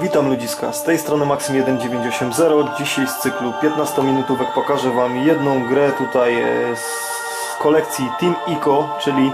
Witam ludziska, z tej strony Maxim1980. Dzisiaj z cyklu 15 minutówek pokażę Wam jedną grę tutaj e, z kolekcji Team Ico, czyli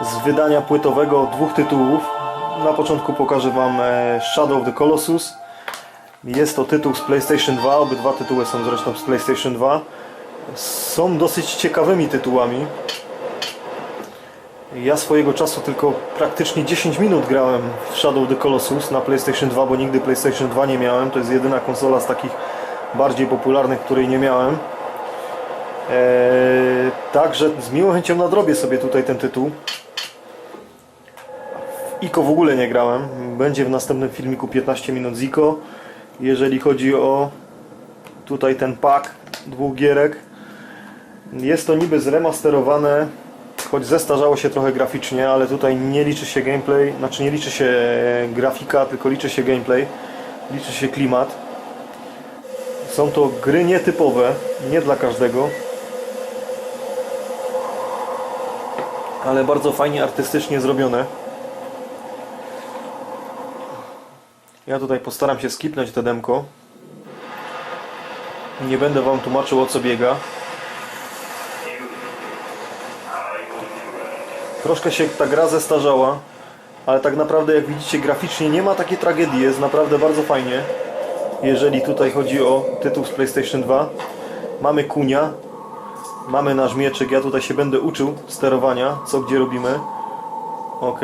z wydania płytowego dwóch tytułów. Na początku pokażę Wam e, Shadow of the Colossus. Jest to tytuł z PlayStation 2, obydwa tytuły są zresztą z PlayStation 2. Są dosyć ciekawymi tytułami. Ja swojego czasu tylko praktycznie 10 minut grałem w Shadow the Colossus na PlayStation 2, bo nigdy PlayStation 2 nie miałem. To jest jedyna konsola z takich bardziej popularnych, której nie miałem. Eee, także z miłą chęcią nadrobię sobie tutaj ten tytuł. W ICO w ogóle nie grałem. Będzie w następnym filmiku 15 minut z ICO. Jeżeli chodzi o tutaj ten pack dwóch gierek. Jest to niby zremasterowane choć zestarzało się trochę graficznie, ale tutaj nie liczy się gameplay, znaczy nie liczy się grafika, tylko liczy się gameplay, liczy się klimat. Są to gry nietypowe, nie dla każdego, ale bardzo fajnie artystycznie zrobione. Ja tutaj postaram się skipnąć te demko. Nie będę Wam tłumaczył o co biega. Troszkę się ta gra zestarzała, ale tak naprawdę jak widzicie graficznie nie ma takiej tragedii, jest naprawdę bardzo fajnie. Jeżeli tutaj chodzi o tytuł z PlayStation 2. Mamy kunia, mamy nasz mieczyk, ja tutaj się będę uczył sterowania, co gdzie robimy. Ok.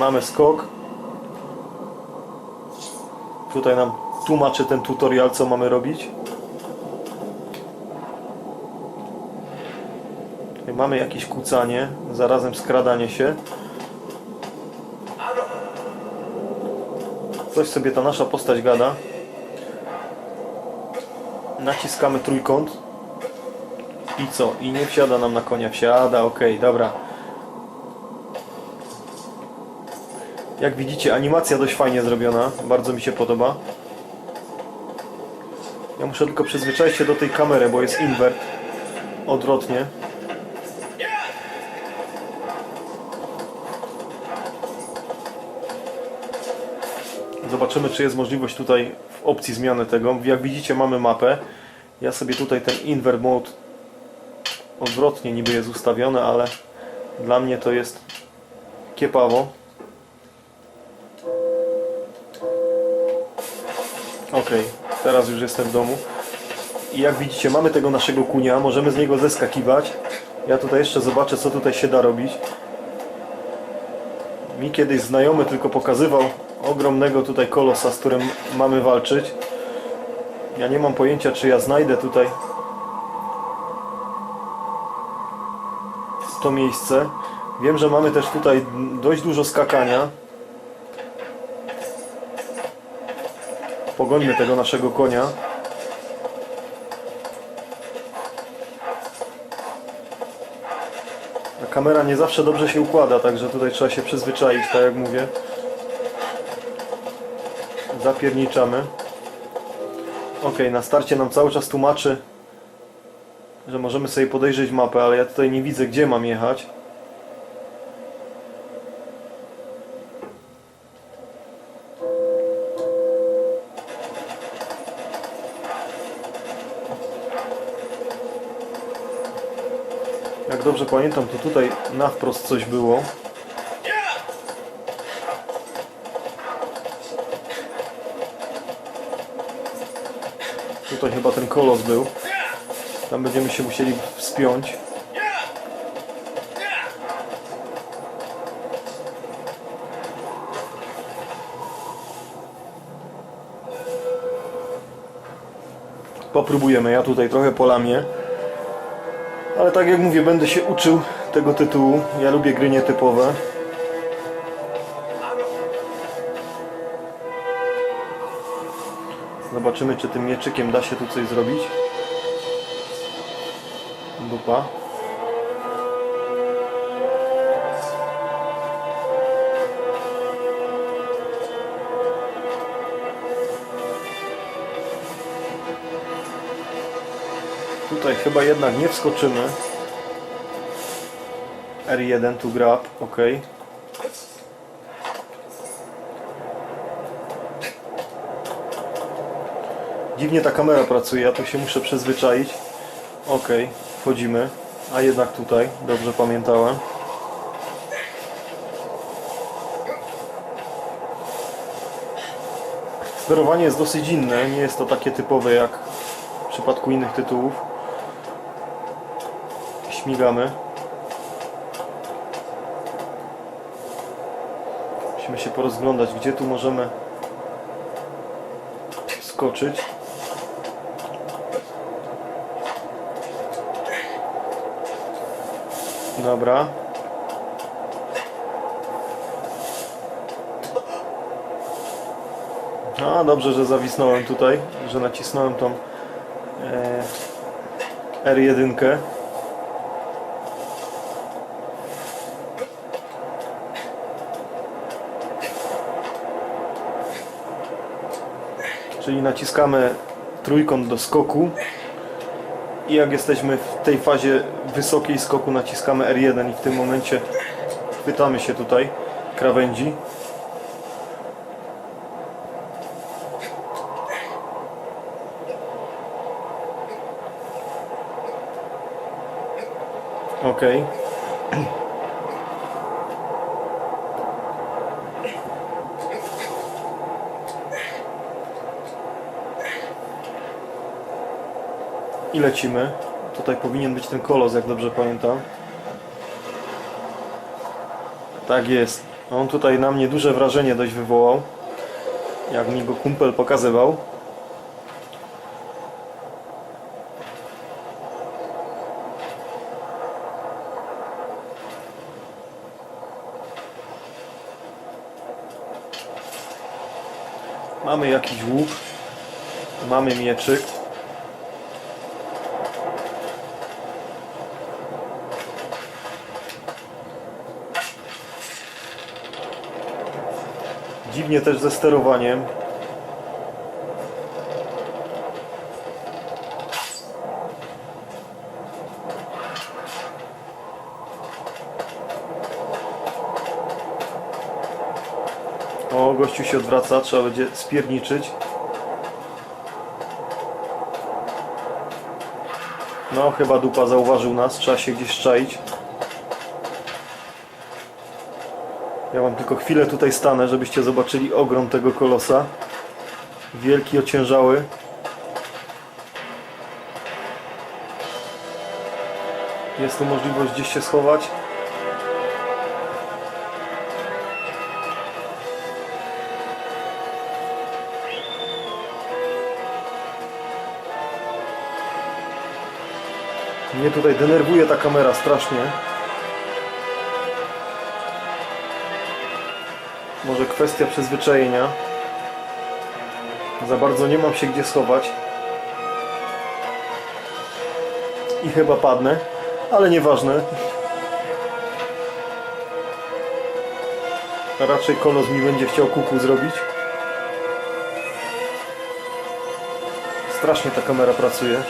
Mamy skok. Tutaj nam tłumaczy ten tutorial, co mamy robić. Mamy jakieś kucanie, zarazem skradanie się. Coś sobie ta nasza postać gada. Naciskamy trójkąt. I co? I nie wsiada nam na konia. Wsiada, ok, dobra. Jak widzicie, animacja dość fajnie zrobiona. Bardzo mi się podoba. Ja muszę tylko przyzwyczaić się do tej kamery, bo jest invert. Odwrotnie. Zobaczymy, czy jest możliwość tutaj w opcji zmiany tego. Jak widzicie, mamy mapę. Ja sobie tutaj ten invert mode odwrotnie niby jest ustawiony, ale dla mnie to jest kiepawo. Ok, teraz już jestem w domu. I jak widzicie, mamy tego naszego kunia, możemy z niego zeskakiwać. Ja tutaj jeszcze zobaczę, co tutaj się da robić. Mi kiedyś znajomy tylko pokazywał ogromnego tutaj kolosa, z którym mamy walczyć. Ja nie mam pojęcia, czy ja znajdę tutaj to miejsce. Wiem, że mamy też tutaj dość dużo skakania. Pogońmy tego naszego konia. Kamera nie zawsze dobrze się układa, także tutaj trzeba się przyzwyczaić, tak jak mówię zapierniczamy. Ok, na starcie nam cały czas tłumaczy, że możemy sobie podejrzeć mapę, ale ja tutaj nie widzę, gdzie mam jechać. Jak dobrze pamiętam, to tutaj na wprost coś było. Tutaj chyba ten kolos był. Tam będziemy się musieli wspiąć. Popróbujemy, ja tutaj trochę polamię. Ale tak jak mówię, będę się uczył tego tytułu. Ja lubię gry nietypowe. Zobaczymy, czy tym mieczykiem da się tu coś zrobić. Dupa. Tutaj chyba jednak nie wskoczymy. R1 tu grab, ok. Dziwnie ta kamera pracuje, ja tu się muszę przyzwyczaić. Ok, wchodzimy. A jednak tutaj, dobrze pamiętałem. Sterowanie jest dosyć inne, nie jest to takie typowe jak w przypadku innych tytułów. Śmigamy. Musimy się porozglądać, gdzie tu możemy skoczyć. Dobra. A, dobrze, że zawisnąłem tutaj, że nacisnąłem tą e, R1. Czyli naciskamy trójkąt do skoku i jak jesteśmy w tej fazie wysokiej skoku naciskamy R1 i w tym momencie chwytamy się tutaj krawędzi. Ok. I lecimy. Tutaj powinien być ten kolos, jak dobrze pamiętam. Tak jest. On tutaj na mnie duże wrażenie dość wywołał. Jak mi go kumpel pokazywał. Mamy jakiś łuk. Mamy mieczyk. Dziwnie też ze sterowaniem. O, gościu się odwraca, trzeba będzie spierniczyć. No, chyba dupa zauważył nas, trzeba się gdzieś czaić. Ja wam tylko chwilę tutaj stanę, żebyście zobaczyli ogrom tego kolosa. Wielki, ociężały. Jest tu możliwość gdzieś się schować. Mnie tutaj denerwuje ta kamera strasznie. Może kwestia przyzwyczajenia. Za bardzo nie mam się gdzie schować. I chyba padnę, ale nieważne. Raczej kolos mi będzie chciał kuku zrobić. Strasznie ta kamera pracuje.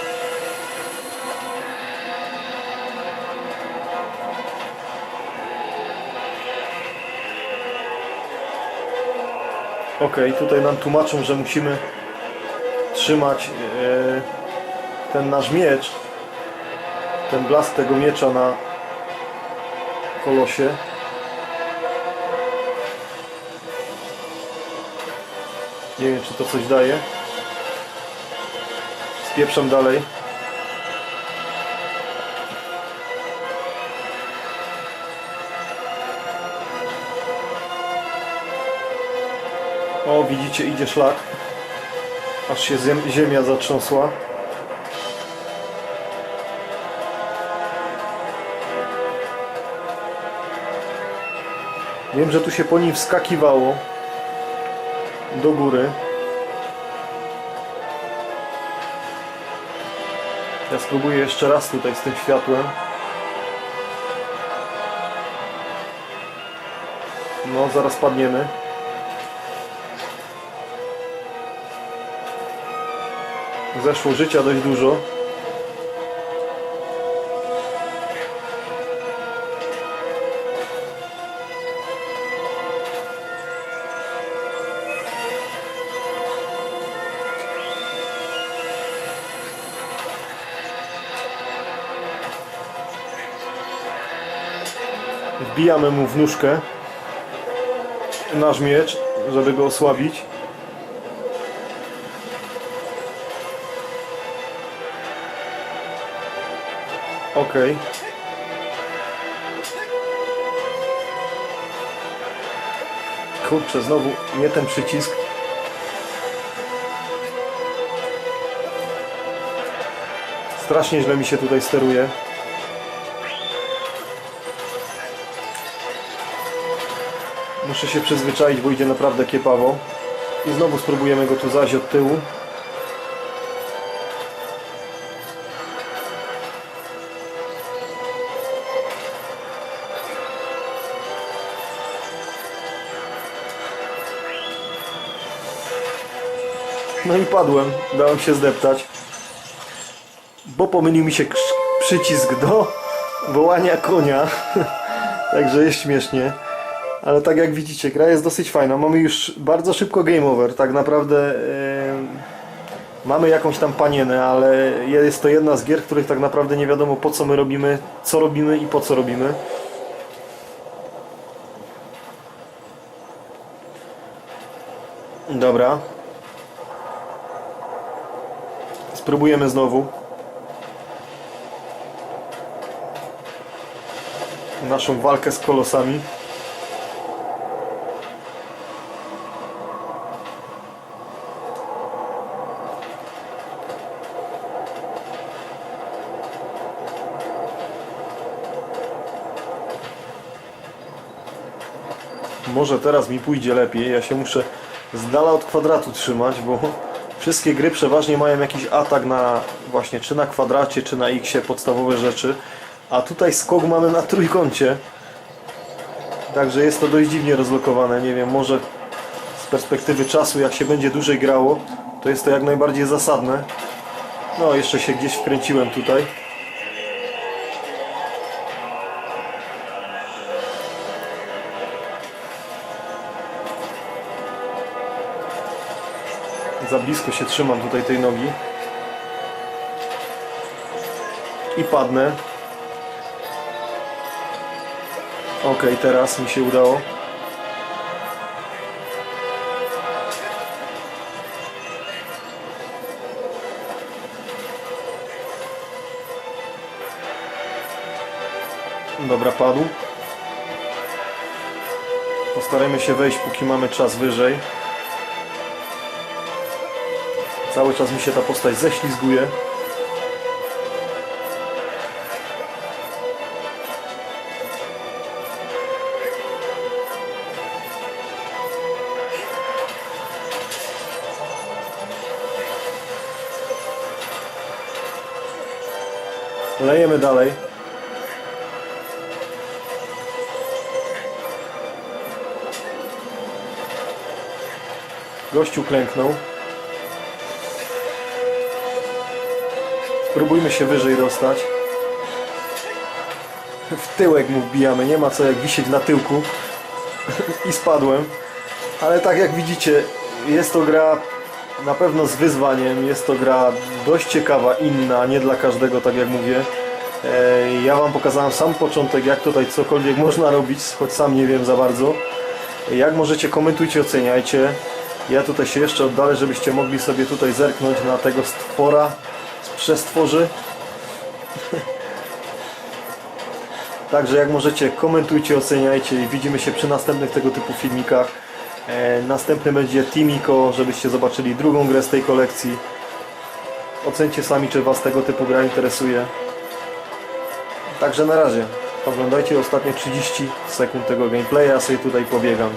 Ok, tutaj nam tłumaczą, że musimy trzymać e, ten nasz miecz, ten blask tego miecza na kolosie. Nie wiem, czy to coś daje. Spieprzam dalej. O, widzicie, idzie szlak. Aż się ziem- ziemia zatrząsła. Wiem, że tu się po nim wskakiwało do góry. Ja spróbuję jeszcze raz tutaj z tym światłem. No, zaraz padniemy. weszło życia dość dużo. Wbijamy mu w nóżkę nasz miecz, żeby go osłabić. Okej. Kurczę, znowu nie ten przycisk. Strasznie źle mi się tutaj steruje. Muszę się przyzwyczaić, bo idzie naprawdę kiepawo. I znowu spróbujemy go tu zaś od tyłu. No i padłem, dałem się zdeptać, bo pomylił mi się przycisk do wołania konia. Także jest śmiesznie. Ale tak jak widzicie, gra jest dosyć fajna. Mamy już bardzo szybko game over. Tak naprawdę em, mamy jakąś tam panienę, ale jest to jedna z gier, których tak naprawdę nie wiadomo po co my robimy, co robimy i po co robimy. Dobra. Spróbujemy znowu. Naszą walkę z kolosami. Może teraz mi pójdzie lepiej. Ja się muszę z dala od kwadratu trzymać, bo wszystkie gry przeważnie mają jakiś atak na właśnie czy na kwadracie, czy na x podstawowe rzeczy. A tutaj skok mamy na trójkącie. Także jest to dość dziwnie rozlokowane. Nie wiem, może z perspektywy czasu, jak się będzie dłużej grało, to jest to jak najbardziej zasadne. No, jeszcze się gdzieś wkręciłem tutaj. Za blisko się trzymam tutaj tej nogi. I padnę. Ok, teraz mi się udało. Dobra, padł. Postarajmy się wejść, póki mamy czas wyżej. Cały czas mi się ta postać ześlizguje. Lejemy dalej. Gościu klęknął. Spróbujmy się wyżej dostać. W tyłek mu wbijamy, nie ma co jak wisieć na tyłku. I spadłem. Ale tak jak widzicie, jest to gra na pewno z wyzwaniem. Jest to gra dość ciekawa, inna, nie dla każdego, tak jak mówię. Ja Wam pokazałem sam początek, jak tutaj cokolwiek można robić, choć sam nie wiem za bardzo. Jak możecie, komentujcie, oceniajcie. Ja tutaj się jeszcze oddalę, żebyście mogli sobie tutaj zerknąć na tego stwora przestworzy. Także jak możecie, komentujcie, oceniajcie i widzimy się przy następnych tego typu filmikach. E, następny będzie Timiko, żebyście zobaczyli drugą grę z tej kolekcji. Ocencie sami, czy Was tego typu gra interesuje. Także na razie. Oglądajcie ostatnie 30 sekund tego gameplaya, ja sobie tutaj pobiegam.